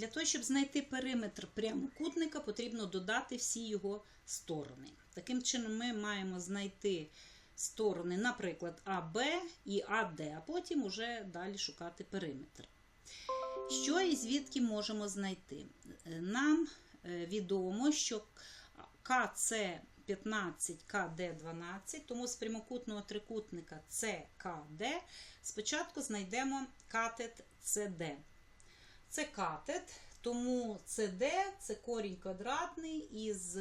Для того, щоб знайти периметр прямокутника, потрібно додати всі його сторони. Таким чином, ми маємо знайти сторони, наприклад, АБ і АД, а потім уже далі шукати периметр. Що і звідки можемо знайти? Нам е, відомо, що КЦ 15, КД 12, тому з прямокутного трикутника ЦКД спочатку знайдемо катет СД. Це катет, тому СД це корінь квадратний із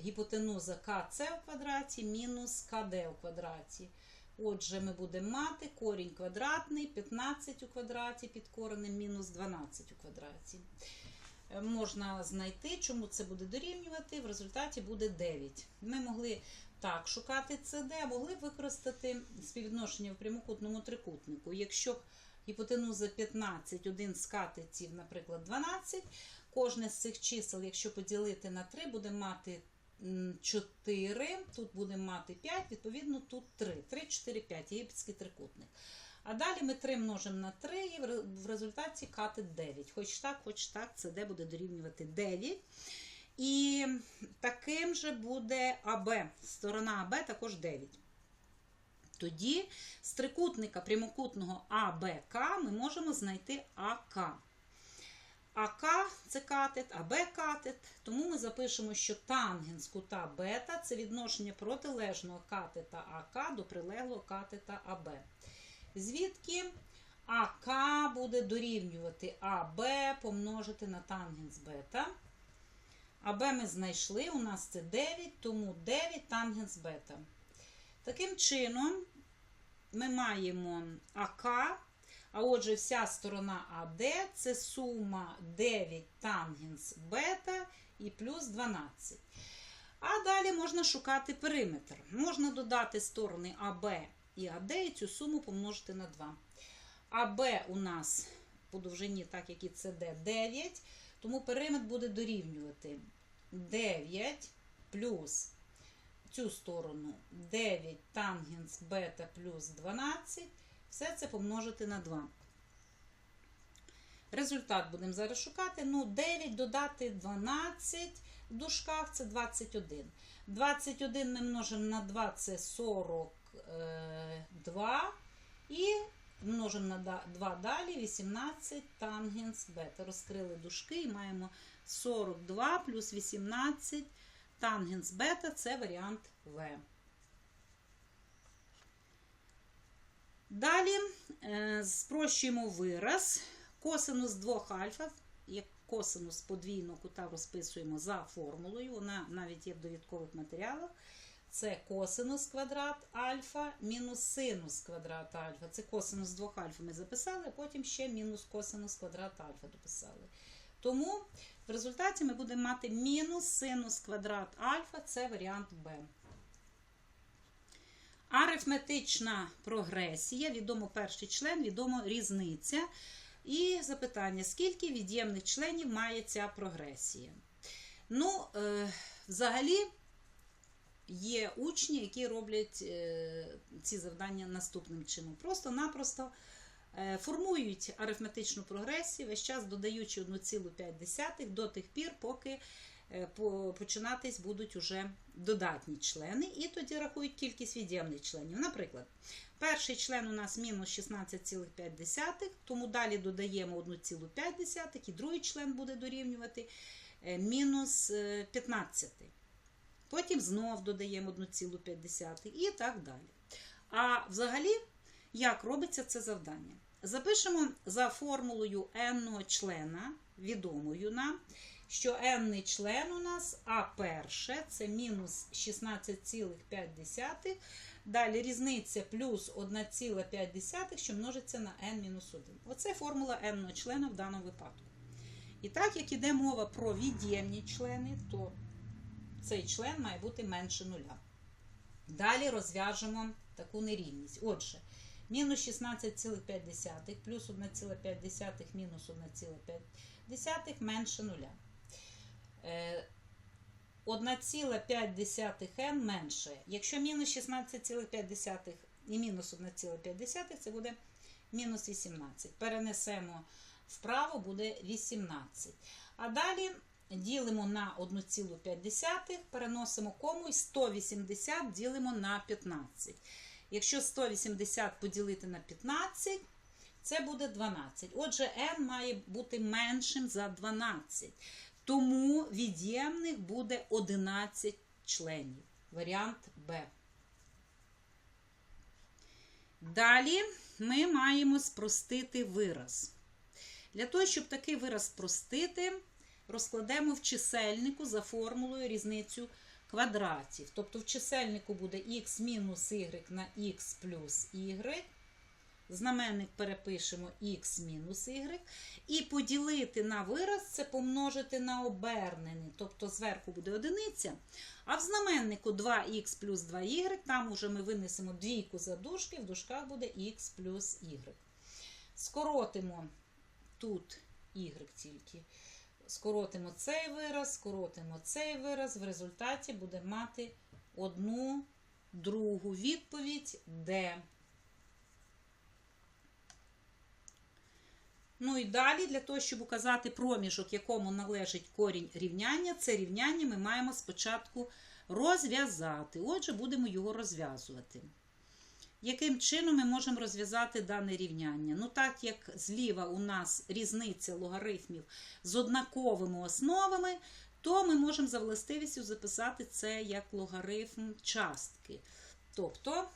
гіпотенуза КЦ у квадраті мінус КД у квадраті. Отже, ми будемо мати корінь квадратний, 15 у квадраті під коренем мінус 12 у квадраті. Е, Можна знайти, чому це буде дорівнювати, в результаті буде 9. Ми могли так шукати CD, а могли використати співвідношення в прямокутному трикутнику. Якщо гіпотенуза 15, один з катетів, наприклад, 12, кожне з цих чисел, якщо поділити на 3, буде мати 4, тут будемо мати 5, відповідно, тут 3. 3, 4, 5, єгипетський трикутник. А далі ми 3 множимо на 3 і в результаті катет 9. Хоч так, хоч так, це де буде дорівнювати 9. І таким же буде АБ. Сторона АБ також 9. Тоді з трикутника прямокутного АБК ми можемо знайти АК. АК це катет, АБ катет. Тому ми запишемо, що тангенс кута бета це відношення протилежного катета АК до прилеглого катета АБ. Звідки АК буде дорівнювати АБ помножити на тангенс бета. АБ ми знайшли, у нас це 9, тому 9 тангенс бета. Таким чином, ми маємо АК, а отже, вся сторона АД це сума 9 тангенс бета і плюс 12. А далі можна шукати периметр. Можна додати сторони АБ і АД і цю суму помножити на 2. АБ у нас по довжині, так як і СД, 9, тому периметр буде дорівнювати 9 плюс цю сторону 9 тангенс бета плюс 12. Все це помножити на 2. Результат будемо зараз шукати. Ну, 9 додати 12 в дужках це 21. 21 ми множимо на 2 це 42. І множимо на 2 далі 18 тангенс бета. Розкрили дужки і маємо 42 плюс 18 тангенс бета це варіант В. Далі е, спрощуємо вираз. Косинус 2 альфа, як косинус подвійного кута розписуємо за формулою, вона навіть є в довідкових матеріалах. Це косинус квадрат альфа мінус синус квадрат альфа. Це косинус 2 альфа ми записали, а потім ще мінус косинус квадрат альфа дописали. Тому в результаті ми будемо мати мінус синус квадрат альфа, це варіант Б. Арифметична прогресія, відомо перший член, відомо різниця. І запитання: скільки від'ємних членів має ця прогресія? Ну, е, взагалі, є учні, які роблять е, ці завдання наступним чином. Просто-напросто формують арифметичну прогресію, весь час додаючи 1,5 до тих пір, поки е, починатись будуть уже додатні члени, і тоді рахують кількість від'ємних членів. Наприклад, перший член у нас мінус 16,5, тому далі додаємо 1,5, і другий член буде дорівнювати е, мінус е, 15. Потім знов додаємо 1,5 і так далі. А взагалі, як робиться це завдання? Запишемо за формулою n члена, відомою нам, що n член у нас А перше це мінус 16,5. Далі різниця плюс 1,5, що множиться на n-1. Оце формула n члена в даному випадку. І так, як іде мова про від'ємні члени, то цей член має бути менше нуля. Далі розв'яжемо таку нерівність. Отже, мінус 16,5 плюс 1,5 мінус 1,5 менше нуля. Е, 1,5n менше. Якщо мінус 16,5 і мінус 1,5, це буде мінус 18. Перенесемо вправо буде 18. А далі ділимо на 1,5, переносимо кому і 180 ділимо на 15. Якщо 180 поділити на 15, це буде 12. Отже, n має бути меншим за 12. Тому від'ємних буде 11 членів. Варіант Б. Далі ми маємо спростити вираз. Для того, щоб такий вираз спростити, розкладемо в чисельнику за формулою різницю квадратів. Тобто в чисельнику буде х мінус y на х плюс y. Знаменник перепишемо х мінус y. І поділити на вираз це помножити на обернений. Тобто зверху буде одиниця. А в знаменнику 2х плюс 2y, там уже ми винесемо двійку за дужки, в дужках буде х плюс y. Скоротимо тут y тільки. Скоротимо цей вираз, скоротимо цей вираз. В результаті буде мати одну другу відповідь D. Ну і далі, для того, щоб указати проміжок, якому належить корінь рівняння, це рівняння ми маємо спочатку розв'язати. Отже, будемо його розв'язувати. Яким чином ми можемо розв'язати дане рівняння? Ну, так як зліва у нас різниця логарифмів з однаковими основами, то ми можемо за властивістю записати це як логарифм частки. Тобто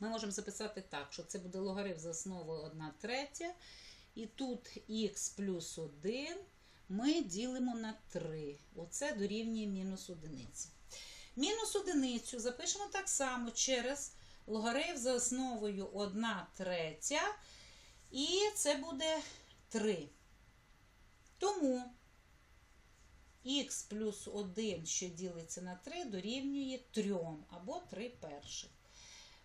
ми можемо записати так, що це буде логарифм за основою 1 третя. І тут х плюс 1 ми ділимо на 3. Оце дорівнює мінус одиниці. Мінус одиницю запишемо так само через логарифм за основою 1 третя. І це буде 3. Тому х плюс 1, що ділиться на 3, дорівнює 3 або 3 перших.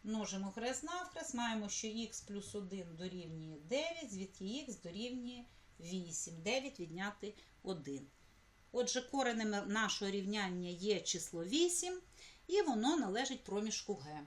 Множимо хрест навхрест, маємо, що х плюс 1 дорівнює 9, звідки х дорівнює 8. 9 відняти 1. Отже, коренем нашого рівняння є число 8, і воно належить проміжку Г.